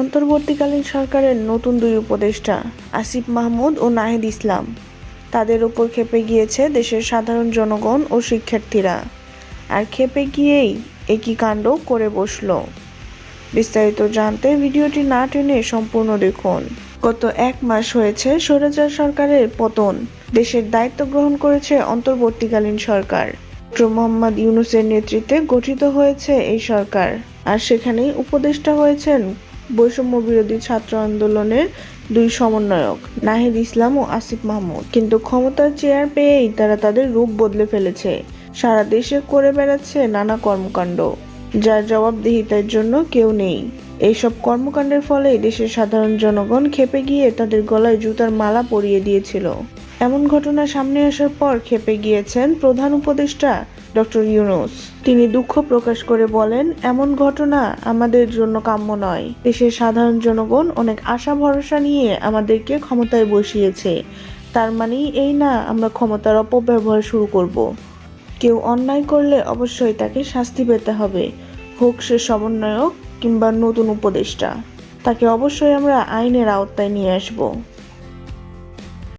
অন্তর্বর্তীকালীন সরকারের নতুন দুই উপদেষ্টা, আসিফ মাহমুদ ও নাহিদ ইসলাম। তাদের উপর খেপে গিয়েছে দেশের সাধারণ জনগণ ও শিক্ষার্থীরা। আর খেপে গিয়েই একই কাণ্ড করে বসল। বিস্তারিত জানতে ভিডিওটি না টেনে সম্পূর্ণ দেখুন। গত এক মাস হয়েছে স্বৈরাচার সরকারের পতন। দেশের দায়িত্ব গ্রহণ করেছে অন্তর্বর্তীকালীন সরকার। ডক্টর মোহাম্মদ ইউনুসের নেতৃত্বে গঠিত হয়েছে এই সরকার। আর সেখানেই উপদেষ্টা হয়েছেন বৈষম্য বিরোধী ছাত্র আন্দোলনের দুই সমন্বয়ক, নাহিদ ইসলাম ও আসিফ মাহমুদ। কিন্তু ক্ষমতার চেয়ার পেয়েই তারা তাদের রূপ বদলে ফেলেছে। সারা দেশে করে বেড়াচ্ছে নানা কর্মকাণ্ড, যার জবাবদিহিতার জন্য কেউ নেই। এইসব কর্মকাণ্ডের ফলে দেশের সাধারণ জনগণ খেপে গিয়ে তাদের গলায় জুতার মালা পরিয়ে দিয়েছিল। এমন ঘটনা সামনে আসার পর খেপে গিয়েছেন প্রধান উপদেষ্টা ডক্টর ইউনুস। তিনি দুঃখ প্রকাশ করে বলেন, এমন ঘটনা আমাদের জন্য কাম্য নয়। দেশের সাধারণ জনগণ অনেক আশা ভরসা নিয়ে আমাদেরকে ক্ষমতায় বসিয়েছে। তার মানেই এই না আমরা ক্ষমতার অপব্যবহার শুরু করব। কেউ অন্যায় করলে অবশ্যই তাকে শাস্তি পেতে হবে। হোক সে সমন্বয়ক কিংবা নতুন উপদেষ্টা। তাকে অবশ্যই আমরা আইনের আওতায় নিয়ে আসব।